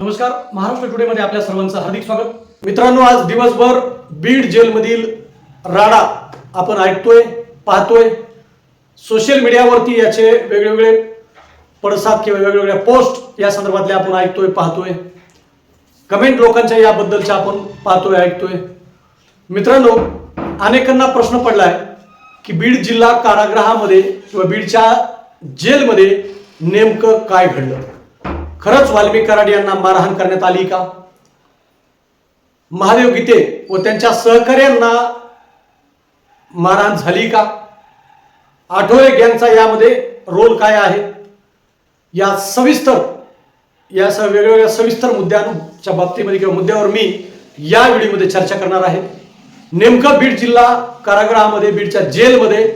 नमस्कार. महाराष्ट्र टुडे मध्ये आपल्या सर्वांचं हार्दिक स्वागत. मित्रांनो आज दिवसभर बीड जेलमधील राडा आपण ऐकतोय पाहतोय. सोशल मीडियावरती याचे वेगवेगळे पडसाद किंवा वेगवेगळ्या पोस्ट या संदर्भातले आपण ऐकतोय पाहतोय. कमेंट लोकांच्या याबद्दलच्या आपण पाहतोय ऐकतोय. मित्रांनो अनेकांना प्रश्न पडलाय की बीड जिल्हा कारागृहामध्ये किंवा बीडच्या जेलमध्ये नेमकं काय घडलं? खरंच वाल्मिक कराड यांना मारहाण करण्यात आली का? महादेव गीते व त्यांच्या सहकार्यांना मारहाण झाली का? आठवले यांचा यामध्ये रोल काय आहे? या सविस्तर या स वेगवेगळ्या सविस्तर मुद्द्यांच्या बाबतीमध्ये किंवा मुद्द्यावर मी या व्हिडिओमध्ये चर्चा करणार आहे. नेमकं बीड जिल्हा कारागृहामध्ये बीडच्या जेलमध्ये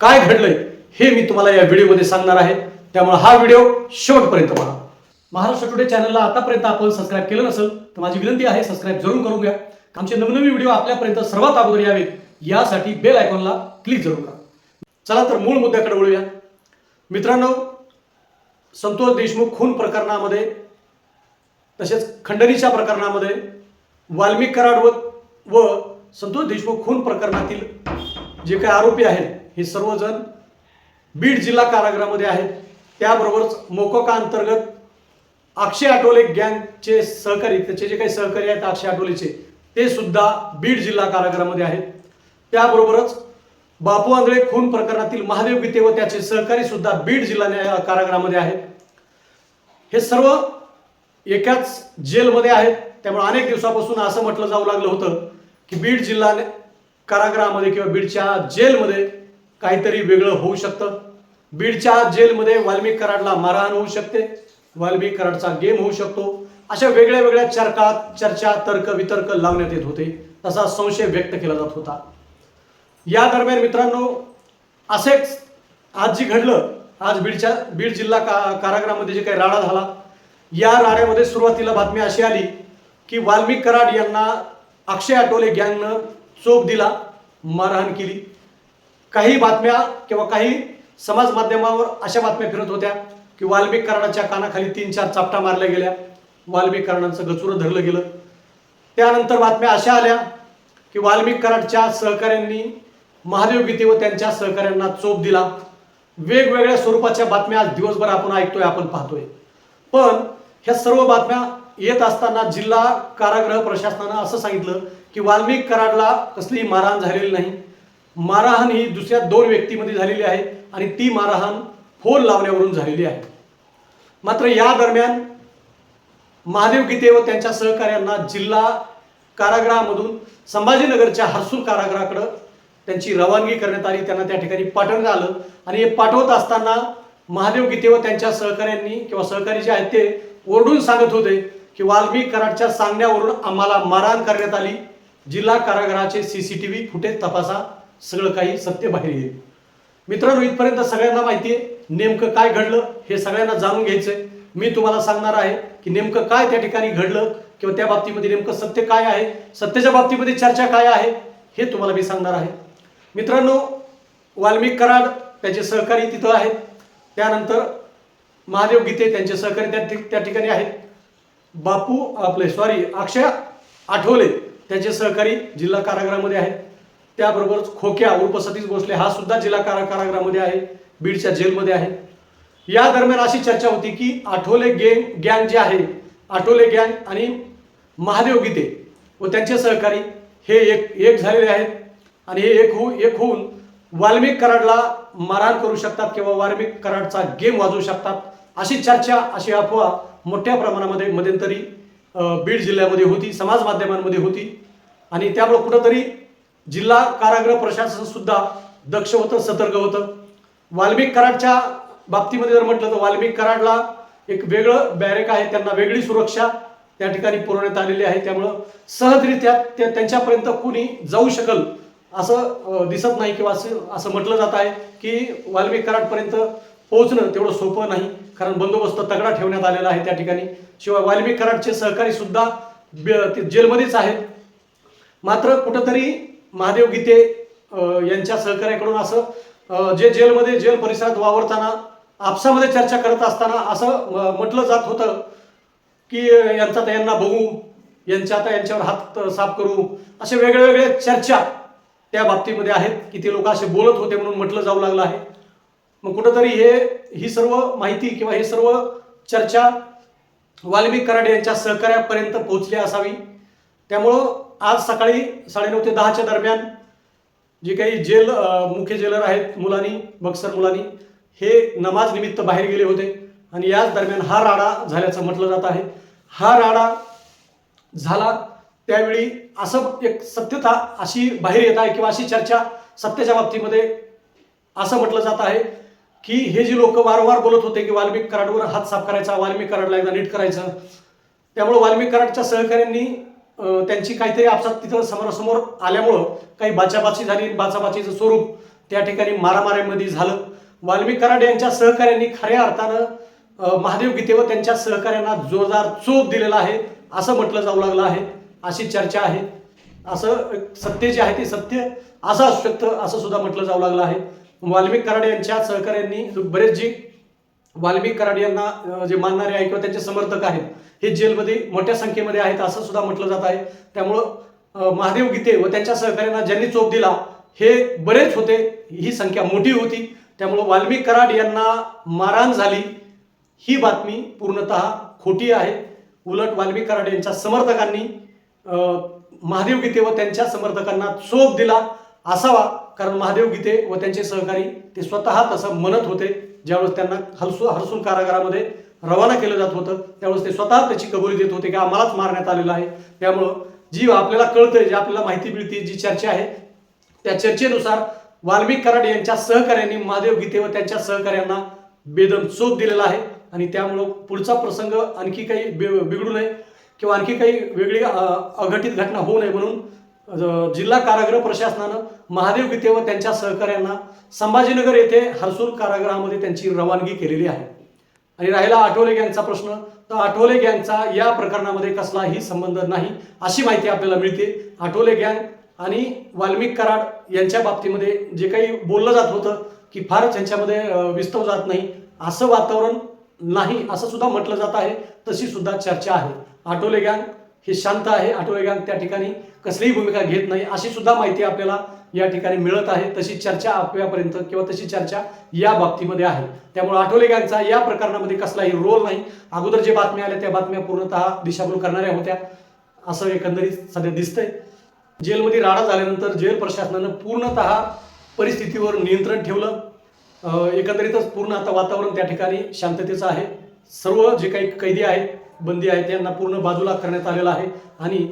काय घडलंय हे मी तुम्हाला या व्हिडिओमध्ये सांगणार आहे. त्यामुळे हा व्हिडिओ शेवटपर्यंत पहा. महाराष्ट्र टुडे चॅनलला आतापर्यंत आपण सबस्क्राईब केलं नसेल तर माझी विनंती आहे सबस्क्राईब जरूर करून घ्या. आमचे नवनवीन व्हिडिओ आपल्यापर्यंत सर्वात अगोदर यावेत. यासाठी बेल आयकॉनला क्लिक जरूर करा. चला तर मूळ मुद्द्याकडे वळूया. मित्रांनो संतोष देशमुख खून प्रकरणामध्ये तसेच खंडणीच्या प्रकरणामध्ये वाल्मिक कराड व व संतोष देशमुख खून प्रकरणातील जे काही आरोपी आहेत हे सर्वजण बीड जिल्हा कारागृहामध्ये आहेत. त्याबरोबरच मोकोका अंतर्गत अक्षय आठवले गँगचे सहकारी त्याचे जे काही सहकारी आहेत अक्षय आठवलेचे ते सुद्धा बीड जिल्हा कारागृहामध्ये आहेत. त्याबरोबरच बापू आंगळे खून प्रकरणातील महादेव गीते व त्याचे सहकारी सुद्धा बीड जिल्हा कारागृहामध्ये आहेत. हे सर्व एकाच जेलमध्ये आहेत. त्यामुळे अनेक दिवसापासून असं म्हटलं जाऊ लागलं होतं की बीड जिल्हा कारागृहामध्ये किंवा बीडच्या जेलमध्ये काहीतरी वेगळं होऊ शकतं. बीडच्या जेलमध्ये वाल्मिक कराडला मारहाण होऊ शकते. वाल्मिक कराडचा गेम होऊ शकतो. अशा वेगळ्या वेगळ्या चर्का चर्चा तर्क वितर्क लावण्यात येत होते. तसा संशय व्यक्त केला जात होता. या दरम्यान मित्रांनो असेच आज जी घडलं आज बीडच्या बीड जिल्हा का कारागृहामध्ये जे काही राडा झाला या राड्यामध्ये सुरुवातीला बातमी अशी आली की वाल्मिक कराड यांना अक्षय आठवले गँगनं चोप दिला मारहाण केली. काही बातम्या किंवा काही समाज माध्यमावर अशा बातम्या फिरत होत्या. की वाल्मिक कराडाच्या कानाखाली तीन चार चापटा मारल्या गेल्या. वाल्मिक कर्णांचं गचुरं धरलं गेलं. त्यानंतर बातम्या अशा आल्या की वाल्मिक कराडच्या सहकाऱ्यांनी महादेव गीते व त्यांच्या सहकाऱ्यांना चोप दिला. वेगवेगळ्या स्वरूपाच्या बातम्या आज दिवसभर आपण ऐकतोय आपण पाहतोय. पण ह्या सर्व बातम्या येत असताना जिल्हा कारागृह प्रशासनानं असं सांगितलं की वाल्मिक कराडला कसलीही मारहाण झालेली नाही. मारहाण ही दुसऱ्या दोन व्यक्तीमध्ये झालेली आहे आणि ती मारहाण फोन लावण्यावरून झालेली आहे. मात्र या दरम्यान महादेव गीते व त्यांच्या सहकाऱ्यांना जिल्हा कारागृहामधून संभाजीनगरच्या हर्सूल कारागृहाकडं त्यांची रवानगी करण्यात आली. त्यांना त्या ठिकाणी पाठवण्यात आलं आणि हे पाठवत असताना महादेव गीते व त्यांच्या सहकाऱ्यांनी किंवा सहकारी जे आहेत ते ओरडून सांगत होते की वाल्मिक कराडच्या सांगण्यावरून आम्हाला मारहाण करण्यात आली. जिल्हा कारागृहाचे व्ही फुटेज तपासा. सगळं काही सत्य बाहेर येईल. मित्रांनो इथपर्यंत सगळ्यांना माहिती आहे नेमकं काय घडलं हे सगळ्यांना जाणून घ्यायचंय. मी तुम्हाला सांगणार आहे की नेमकं काय त्या ठिकाणी घडलं किंवा त्या बाबतीमध्ये नेमकं सत्य काय आहे सत्याच्या बाबतीमध्ये चर्चा काय आहे हे तुम्हाला मी सांगणार आहे. मित्रांनो वाल्मिक कराड त्याचे सहकारी तिथं आहेत. त्यानंतर महादेव गीते त्यांचे सहकारी त्या ठिक- त्या ठिकाणी आहेत. बापू आपले सॉरी अक्षय आठवले त्याचे सहकारी जिल्हा कारागृहामध्ये आहेत. त्याबरोबरच खोक्या उर्फ सतीश भोसले हा सुद्धा जिल्हा कारा कारागृहामध्ये आहे बीडच्या जेलमध्ये आहे. या दरम्यान अशी चर्चा होती की आठवले गँग गँग जे आहे आठवले गँग आणि महादेव गीते व त्यांचे सहकारी हे एक एक झालेले आहेत आणि हे एक होऊ एक होऊन वाल्मिक कराडला मारहाण करू शकतात किंवा वाल्मिक कराडचा गेम वाजवू शकतात अशी चर्चा अशी अफवा मोठ्या प्रमाणामध्ये मध्यंतरी बीड जिल्ह्यामध्ये होती समाज माध्यमांमध्ये होती. आणि त्यामुळे कुठंतरी जिल्हा कारागृह प्रशासन सुद्धा दक्ष होतं सतर्क होतं. वाल्मिक कराडच्या बाबतीमध्ये जर म्हटलं तर वाल्मिक कराडला एक वेगळं बॅरेक आहे त्यांना वेगळी सुरक्षा त्या ठिकाणी पुरवण्यात आलेली आहे. त्यामुळं सहजरित्या त्या त्यांच्यापर्यंत कुणी जाऊ शकल असं दिसत नाही किंवा असं असं म्हटलं जात आहे की वाल्मिक कराडपर्यंत पोहोचणं तेवढं सोपं नाही. कारण बंदोबस्त तगडा ठेवण्यात आलेला आहे त्या ठिकाणी. शिवाय वाल्मिक कराडचे सहकारी सुद्धा ते जेलमध्येच आहेत. मात्र कुठंतरी महादेव गीते यांच्या सहकार्याकडून असं जे जेलमध्ये जेल परिसरात वावरताना आपसामध्ये चर्चा करत असताना असं म्हटलं जात होतं की यांचा तर यांना बघू यांच्या आता यांच्यावर हात साफ करू असे वेगळ्या वेगळ्या चर्चा त्या बाबतीमध्ये आहेत की ते लोक असे बोलत होते म्हणून म्हटलं जाऊ लागलं आहे. मग कुठंतरी हे ही सर्व माहिती किंवा हे सर्व चर्चा वाल्मिक कराड यांच्या सहकार्यापर्यंत पोहोचली असावी. त्यामुळं आज सकाळी साडेनऊ ते दहाच्या दरम्यान जे काही जेल मुख्य जेलर आहेत मुलांनी बक्सर मुलांनी हे नमाज निमित्त बाहेर गेले होते. आणि याच दरम्यान हा राडा झाल्याचं म्हटलं जात आहे. हा राडा झाला त्यावेळी असं एक सत्यता अशी बाहेर येत आहे किंवा अशी चर्चा सत्याच्या बाबतीमध्ये असं म्हटलं जात आहे की हे जे लोक वारंवार बोलत होते की वाल्मिक कराडवर हात साफ करायचा वाल्मिक कराडला एकदा नीट करायचं त्यामुळे वाल्मिक कराडच्या सहकाऱ्यांनी त्यांची काहीतरी आपसात तिथं समोरासमोर आल्यामुळं काही बाचाबाची झाली. बाचाबाचीचं स्वरूप त्या ठिकाणी मारामाऱ्यांमध्ये झालं. वाल्मिक कराड यांच्या सहकाऱ्यांनी खऱ्या अर्थानं महादेव गीते व त्यांच्या सहकाऱ्यांना जोरदार चोप दिलेला आहे असं म्हटलं जाऊ लागलं आहे अशी चर्चा आहे. असं सत्य जे आहे ते सत्य असं असू शकतं असं सुद्धा म्हटलं जाऊ लागलं आहे. वाल्मिक कराड यांच्या सहकाऱ्यांनी बरेच जी वाल्मिक कराड यांना जे मानणारे आहे किंवा त्यांचे समर्थक आहेत हे जेलमध्ये मोठ्या संख्येमध्ये आहेत असं सुद्धा म्हटलं जात आहे. त्यामुळं महादेव गीते व त्यांच्या सहकार्यांना ज्यांनी चोप दिला हे बरेच होते. ही संख्या मोठी होती. त्यामुळं वाल्मिक कराड यांना मारहाण झाली. ही बातमी पूर्णतः खोटी आहे. उलट वाल्मिक कराड यांच्या समर्थकांनी महादेव गीते व त्यांच्या समर्थकांना चोप दिला असावा. कारण महादेव गीते व त्यांचे सहकारी ते स्वतः तसं म्हणत होते. ज्यावेळेस त्यांना हलसू हरसून कारागारामध्ये रवाना केलं जात होतं त्यावेळेस ते स्वतः त्याची कबुली देत होते की आम्हालाच मारण्यात आलेलं आहे. त्यामुळं जी आपल्याला कळतंय जी आपल्याला माहिती मिळते जी चर्चा आहे त्या चर्चेनुसार वाल्मिक कराड यांच्या सहकार्यांनी महादेव गीते व त्यांच्या सहकाऱ्यांना बेदम चोप दिलेला आहे. आणि त्यामुळं पुढचा प्रसंग आणखी काही बिघडू नये किंवा आणखी काही वेगळी अघटित घटना होऊ नये म्हणून जिल्हा कारागृह प्रशासनानं महादेव गीते व त्यांच्या सहकाऱ्यांना संभाजीनगर येथे हर्सूल कारागृहामध्ये त्यांची रवानगी केलेली आहे. आणि राहिला आठवले गँगचा प्रश्न तर आठवले गँगचा या प्रकरणामध्ये कसलाही संबंध नाही अशी माहिती आपल्याला मिळते. आठवले गँग आणि वाल्मिक कराड यांच्या बाबतीमध्ये जे काही बोललं जात होतं की फारच यांच्यामध्ये विस्तव जात नाही. असं वातावरण नाही असं सुद्धा म्हटलं जात आहे. तशी सुद्धा चर्चा आहे. आठवले गँग हे शांत आहे आठवले गँग त्या ठिकाणी कसलीही भूमिका घेत नाही अशी सुद्धा माहिती आपल्याला या ठिकाणी मिळत आहे. तशी चर्चा आपल्यापर्यंत किंवा तशी चर्चा या बाबतीमध्ये आहे. त्यामुळे आठवले गँगचा या प्रकरणामध्ये कसलाही रोल नाही. अगोदर जे बातम्या आल्या त्या बातम्या पूर्णतः दिशाभूल करणाऱ्या होत्या. असं एकंदरीत सध्या दिसतंय. जेलमध्ये राडा झाल्यानंतर जेल प्रशासनानं पूर्णतः परिस्थितीवर नियंत्रण ठेवलं. एकंदरीतच पूर्ण आता वातावरण त्या ठिकाणी शांततेचं आहे. सर्व जे काही कैदी आहेत बंदी आहेत त्यांना पूर्ण बाजूला करण्यात आलेला आहे. आणि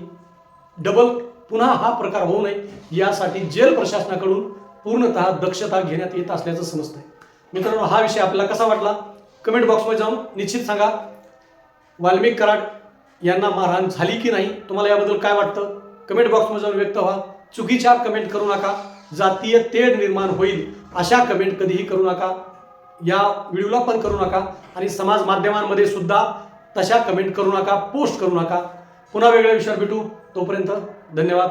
डबल पुन्हा हा प्रकार होऊ नये यासाठी जेल प्रशासनाकडून पूर्णतः दक्षता घेण्यात येत असल्याचं समजतंय. मित्रांनो हा विषय आपल्याला कसा वाटला? कमेंट बॉक्समध्ये जाऊन निश्चित सांगा. वाल्मिक कराड यांना मारहाण झाली की नाही? तुम्हाला याबद्दल काय वाटतं? कमेंट बॉक्समध्ये जाऊन व्यक्त व्हा. चुकीच्या कमेंट करू नका. जातीय तेढ निर्माण होईल अशा कमेंट कधीही करू नका. या व्हिडिओला पण करू नका. आणि समाज माध्यमांमध्ये सुद्धा तशा कमेंट करू नका पोस्ट करू नका. पुन्हा वेगळ्या विषयावर भेटू. तोपर्यंत धन्यवाद.